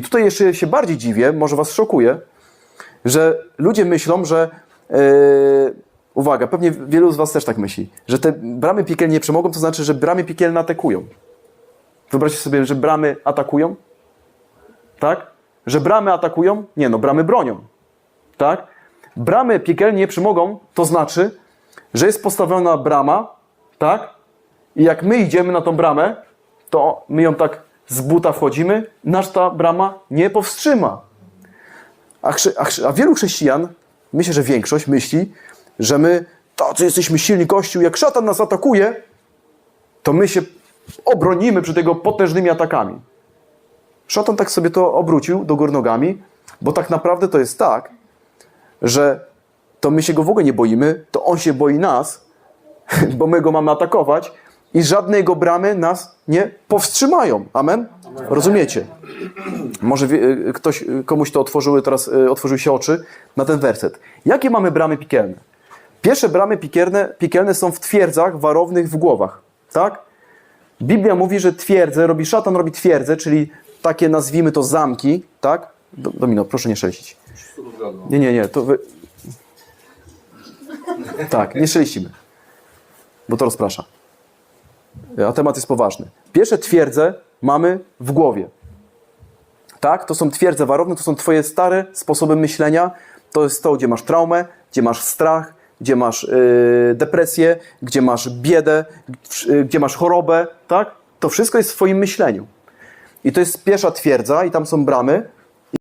I tutaj jeszcze się bardziej dziwię, może was szokuje, że ludzie myślą, że yy, uwaga, pewnie wielu z was też tak myśli, że te bramy piekielne nie przemogą, to znaczy, że bramy piekielne atakują. Wyobraźcie sobie, że bramy atakują? Tak? Że bramy atakują? Nie, no bramy bronią. Tak? Bramy piekielne nie przemogą, to znaczy, że jest postawiona brama, tak? I jak my idziemy na tą bramę, to my ją tak z buta wchodzimy, nasz ta brama nie powstrzyma. A, a, a wielu chrześcijan, myślę, że większość myśli, że my tacy jesteśmy silni Kościół, jak szatan nas atakuje, to my się obronimy przed jego potężnymi atakami. Szatan tak sobie to obrócił do gór nogami, bo tak naprawdę to jest tak, że to my się go w ogóle nie boimy, to on się boi nas, bo my go mamy atakować i żadne jego bramy nas nie powstrzymają. Amen? Rozumiecie? Może y, ktoś, y, komuś to otworzyły teraz, y, otworzyły się oczy na ten werset. Jakie mamy bramy piekielne? Pierwsze bramy piekielne, piekielne są w twierdzach warownych w głowach. Tak? Biblia mówi, że twierdze, robi szatan, robi twierdze, czyli takie nazwijmy to zamki, tak? Do- Domino, proszę nie szeleścić. Nie, nie, nie, to wy... Tak, nie szeleścimy, bo to rozprasza. A temat jest poważny. Pierwsze twierdze mamy w głowie. Tak? To są twierdze warowne, to są twoje stare sposoby myślenia. To jest to, gdzie masz traumę, gdzie masz strach, gdzie masz yy, depresję, gdzie masz biedę, yy, gdzie masz chorobę. Tak? To wszystko jest w twoim myśleniu. I to jest pierwsza twierdza i tam są bramy.